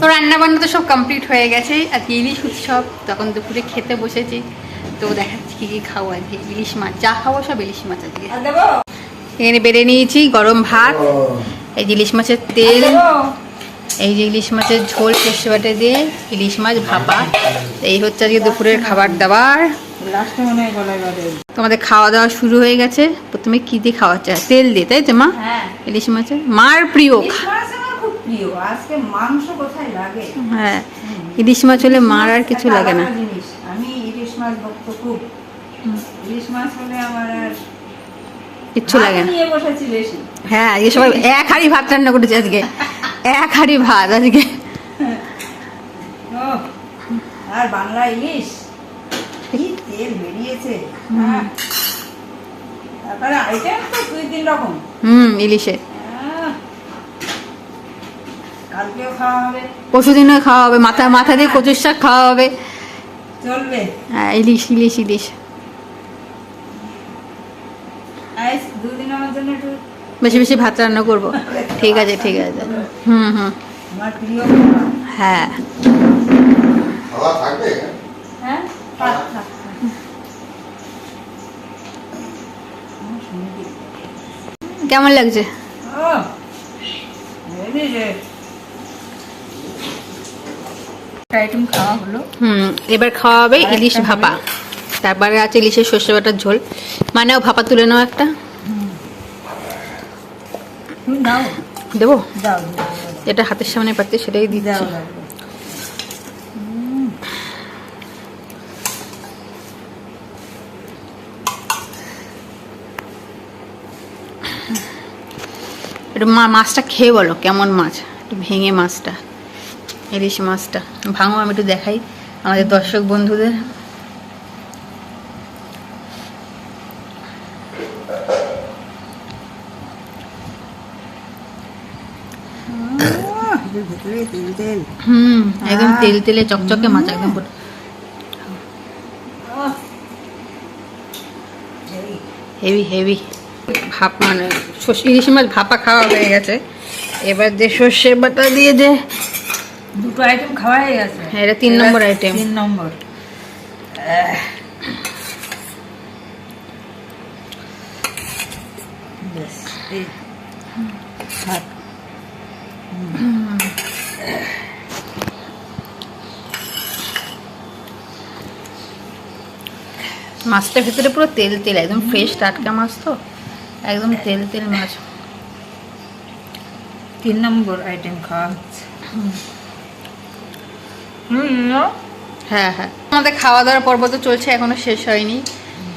তো রান্না বান্না তো সব কমপ্লিট হয়ে গেছে। আজকে ইলিশ উৎসব তখন দুপুরে খেতে বসেছি। তো দেখাচ্ছি কী কী খাব আজকে। ইলিশ মাছ যা খাব সব ইলিশ মাছ আজকে। এখানে বেড়ে নিয়েছি গরম ভাত এই যে ইলিশ মাছের তেল এই যে ইলিশ মাছের ঝোল সর্ষে বাটে দিয়ে ইলিশ মাছ ভাপা। এই হচ্ছে আজকে দুপুরের খাবার দাবার। মনে হয় তোমাদের খাওয়া দাওয়া শুরু হয়ে গেছে। প্রথমে কি দিয়ে খাওয়া চায় তেল দিয়ে তাই তো মা? হ্যাঁ। ইলিশ মাছের? মার প্রিয় প্রিয় আজকে মাংস কোথায় লাগে? হ্যাঁ ইলিশ মাছ হলে মার আর কিছু লাগে না। জিনিস। আমি ইলিশ মাছ ভক্ত খুব। ইলিশ মাছ হলে আমার আর কিচ্ছু লাগে না। বসেছি বেশি। হ্যাঁ আজকে সবাই এক হাঁড়ি ভাত রান্না করেছে আজকে। এক হাঁড়ি ভাত আজকে। আর বাংলা ইলিশ? কি তেল বেরিয়েছে। হ্যাঁ। তারপরে আইটেম তো দুই তিন রকম। হুম ইলিশে আহ, কালকেও খাওয়া হবে পরশু দিনও খাওয়া হবে মাথা মাথা দিয়ে কচুর শাক খাওয়া হবে। চলবে? হ্যাঁ ইলিশ ইলিশ ইলিশ। দুদিন আমার জন্য একটু বেশি বেশি ভাত রান্না করব। ঠিক আছে ঠিক আছে। হুম হুম। হ্যাঁ। হ্যাঁ। কেমন লাগছে ও, হেবি রে। একটা আইটেম খাওয়া হলো। হুম এবার খাওয়া হবে ইলিশ ভাপা। তারপরে আছে ইলিশের সর্ষে বাটার ঝোল। মানেও ভাপা তুলে নাও একটা। দেবো? দাও, হাতের সামনে পাচ্ছি সেটাই দিচ্ছি। একটু মা মাছটা খেয়ে বলো কেমন মাছ? একটু ভেঙে মাছটা। ইলিশ মাছটা। ভাঙো আমি একটু দেখাই। আমাদের দর্শক বন্ধুদের। হুম একদম তেল তেলে চকচকে মাছ একদম হেভি হেভি ভাপ মানে ইলিশ মাছ ভাপা খাওয়া হয়ে গেছে। এবার যে সর্ষে বাটা দিয়ে যে দুটো আইটেম খাওয়া হয়ে গেছে হ্যাঁ, এটা তিন নম্বর item। তিন নম্বর। মাছটার ভেতরে পুরো তেল তেল একদম ফ্রেশ টাটকা মাছ তো একদম তেল তেল মাছ তিন নম্বর আইটেম খাওয়া হচ্ছে। হ্যাঁ হ্যাঁ। আমাদের খাওয়া দাওয়ার পর্ব তো চলছে এখনও শেষ হয়নি।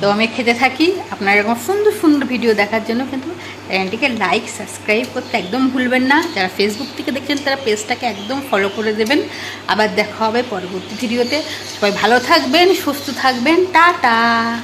তো আমি খেতে থাকি। আপনার এরকম সুন্দর সুন্দর ভিডিও দেখার জন্য কিন্তু চ্যানেলটিকে লাইক সাবস্ক্রাইব করতে একদম ভুলবেন না। যারা ফেসবুক থেকে দেখছেন, তারা পেজটাকে একদম ফলো করে দেবেন। আবার দেখা হবে পরবর্তী ভিডিওতে। সবাই ভালো থাকবেন, সুস্থ থাকবেন। টাটা!